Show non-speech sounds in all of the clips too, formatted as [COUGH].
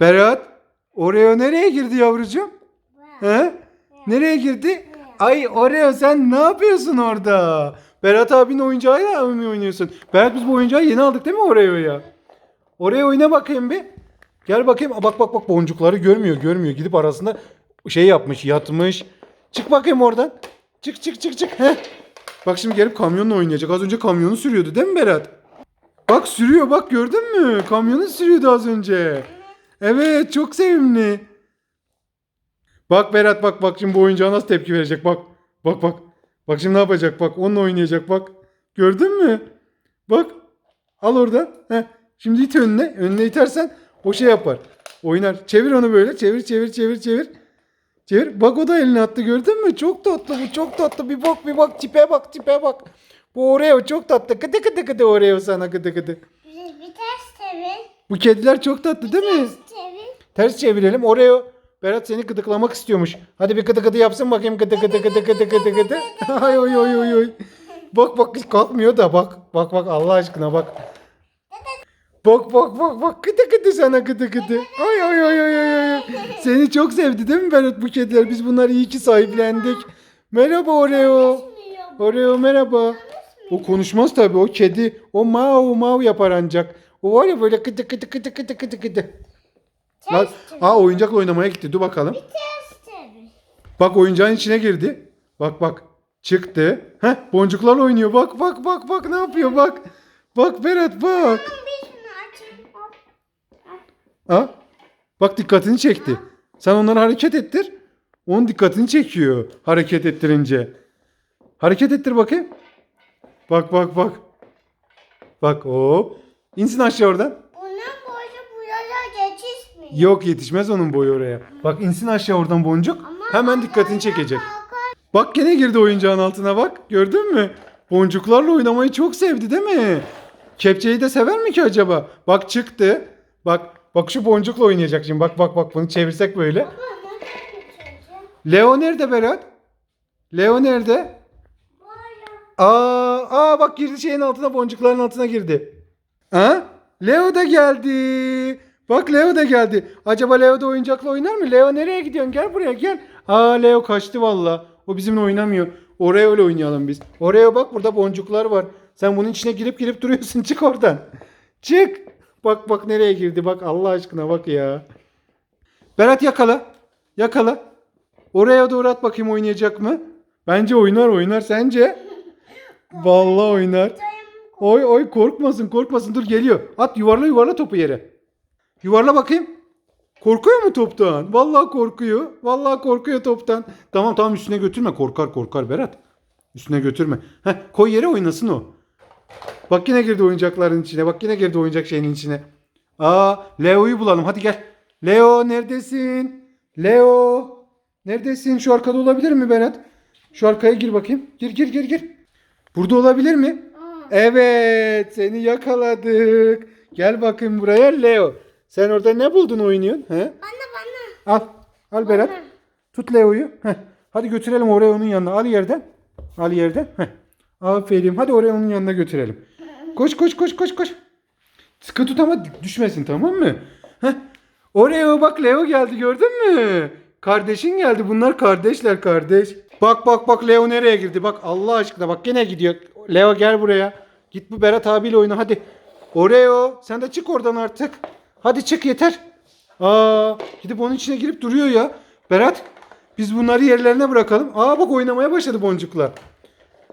Berat, Oreo nereye girdi yavrucuğum? He? Nereye girdi? Ay Oreo sen ne yapıyorsun orada? Berat abinin oyuncağıyla mı oynuyorsun? Berat biz bu oyuncağı yeni aldık değil mi Oreo'ya? Oraya oyna bakayım bir. Gel bakayım. Aa, Bak bak bak boncukları görmüyor görmüyor. Gidip arasında şey yapmış yatmış. Çık bakayım oradan. Çık çık çık çık. Heh. Bak şimdi gelip kamyonla oynayacak. Az önce kamyonu sürüyordu değil mi Berat? Bak sürüyor bak gördün mü? Kamyonu sürüyordu az önce. Evet çok sevimli. Bak Berat bak bak şimdi bu oyuncağa nasıl tepki verecek bak. Bak bak. Bak şimdi ne yapacak bak onunla oynayacak bak. Gördün mü? Bak. Al orada. Heh. Şimdi it önüne. Önüne itersen o şey yapar. Oynar. Çevir onu böyle. Çevir çevir çevir çevir. Çevir. Bak o da elini attı gördün mü? Çok tatlı bu çok tatlı. Bir bak bir bak tipe bak tipe bak. Bu Oreo çok tatlı. Kıdı kıdı kıdı Oreo sana kıdı kıdı. Bir, ters çevir. Bu kediler çok tatlı değil mi? Ters çevir. Ters çevirelim. Oreo Berat seni gıdıklamak istiyormuş. Hadi bir gıdı gıdı yapsın bakayım. Gıdı gıdı gıdı gıdı gıdı gıdı. [LAUGHS] Ay oy oy oy oy. Bak bak kalkmıyor da bak. Bak bak Allah aşkına bak. Bak bak bak bak gıdı gıdı sana gıdı gıdı. Ay ay ay ay ay. Seni çok sevdi değil mi Berat bu kediler? Biz bunları iyi ki sahiplendik. Merhaba Oreo. Oreo merhaba. O konuşmaz tabii o kedi. O mav mav yapar ancak. O var ya böyle gıdı gıdı gıdı gıdı gıdı gıdı. Bak, aa oyuncakla oynamaya gitti. Dur bakalım. Bak oyuncağın içine girdi. Bak bak. Çıktı. Heh boncuklarla oynuyor. Bak bak bak bak ne yapıyor bak. Bak Berat bak. Ha? Bak dikkatini çekti. Sen onları hareket ettir. Onun dikkatini çekiyor hareket ettirince. Hareket ettir bakayım. Bak bak bak. Bak hop. İnsin aşağı oradan. Bunun boyu bu yana Yok yetişmez onun boyu oraya. Bak insin aşağı oradan boncuk. Hemen dikkatini çekecek. Bak gene girdi oyuncağın altına bak. Gördün mü? Boncuklarla oynamayı çok sevdi değil mi? Kepçeyi de sever mi ki acaba? Bak çıktı. Bak bak şu boncukla oynayacak şimdi. Bak bak bak bunu çevirsek böyle. Leo nerede Berat? Leo nerede? Aa, aa bak girdi şeyin altına boncukların altına girdi. Ha? Leo da geldi. Bak Leo da geldi. Acaba Leo da oyuncakla oynar mı? Leo nereye gidiyorsun? Gel buraya gel. Aa Leo kaçtı valla. O bizimle oynamıyor. Oraya öyle oynayalım biz. Oraya bak burada boncuklar var. Sen bunun içine girip girip duruyorsun. [LAUGHS] Çık oradan. Çık. Bak bak nereye girdi. Bak Allah aşkına bak ya. Berat yakala. Yakala. Oraya doğru at bakayım oynayacak mı? Bence oynar oynar. Sence? [LAUGHS] Vallahi oynar. Oy oy korkmasın korkmasın dur geliyor. At yuvarla yuvarla topu yere. Yuvarla bakayım. Korkuyor mu toptan? Vallahi korkuyor. Vallahi korkuyor toptan. Tamam tamam üstüne götürme. Korkar korkar Berat. Üstüne götürme. Heh, koy yere oynasın o. Bak yine girdi oyuncakların içine. Bak yine girdi oyuncak şeyinin içine. Aa Leo'yu bulalım. Hadi gel. Leo neredesin? Leo. Neredesin? Şu arkada olabilir mi Berat? Şu arkaya gir bakayım. Gir gir gir gir. Burada olabilir mi? Evet, seni yakaladık. Gel bakayım buraya Leo. Sen orada ne buldun oynuyorsun? He? Bana bana. Al. Al Berat. Tut Leo'yu. Heh. Hadi götürelim oraya onun yanına. Al yerden. Al yerden. Heh. Aferin. Hadi oraya onun yanına götürelim. Koş koş koş koş koş. Sıkı tut ama düşmesin tamam mı? Heh. Oraya bak Leo geldi gördün mü? Kardeşin geldi. Bunlar kardeşler kardeş. Bak bak bak Leo nereye girdi? Bak Allah aşkına bak gene gidiyor. Leo gel buraya. Git bu Berat abiyle oyna hadi. Oreo sen de çık oradan artık. Hadi çık yeter. Aa gidip onun içine girip duruyor ya. Berat biz bunları yerlerine bırakalım. Aa bak oynamaya başladı boncuklar.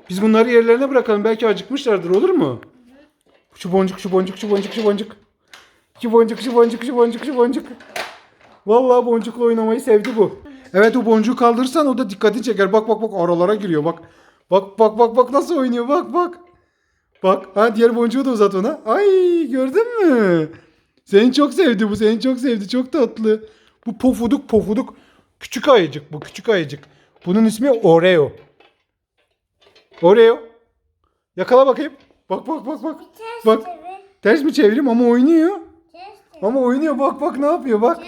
Biz bunları yerlerine bırakalım. Belki acıkmışlardır olur mu? Şu boncuk şu boncuk şu boncuk şu boncuk. Şu boncuk şu boncuk şu boncuk şu boncuk. Vallahi boncukla oynamayı sevdi bu. Evet o boncuğu kaldırırsan o da dikkatini çeker. Bak bak bak aralara giriyor bak. Bak bak bak bak nasıl oynuyor bak bak. Bak ha diğer boncuğu da uzat ona. Ay gördün mü? Seni çok sevdi bu seni çok sevdi çok tatlı. Bu pofuduk pofuduk. Küçük ayıcık bu küçük ayıcık. Bunun ismi Oreo. Oreo. Yakala bakayım. Bak bak bak bak. Ters Bak çevir. ters mi çevireyim ama oynuyor. Ama oynuyor bak bak ne yapıyor bak.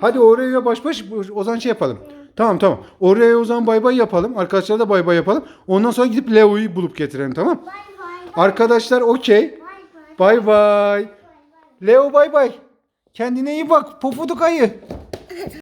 Hadi Oreo'ya baş baş o zaman şey yapalım. Tamam tamam. Oreo'ya o zaman bay bay yapalım. Arkadaşlara da bay bay yapalım. Ondan sonra gidip Leo'yu bulup getirelim tamam. Bay bay. Arkadaşlar okey. Bay bay. Bay bay. Leo bay bay. Kendine iyi bak. Pofuduk ayı.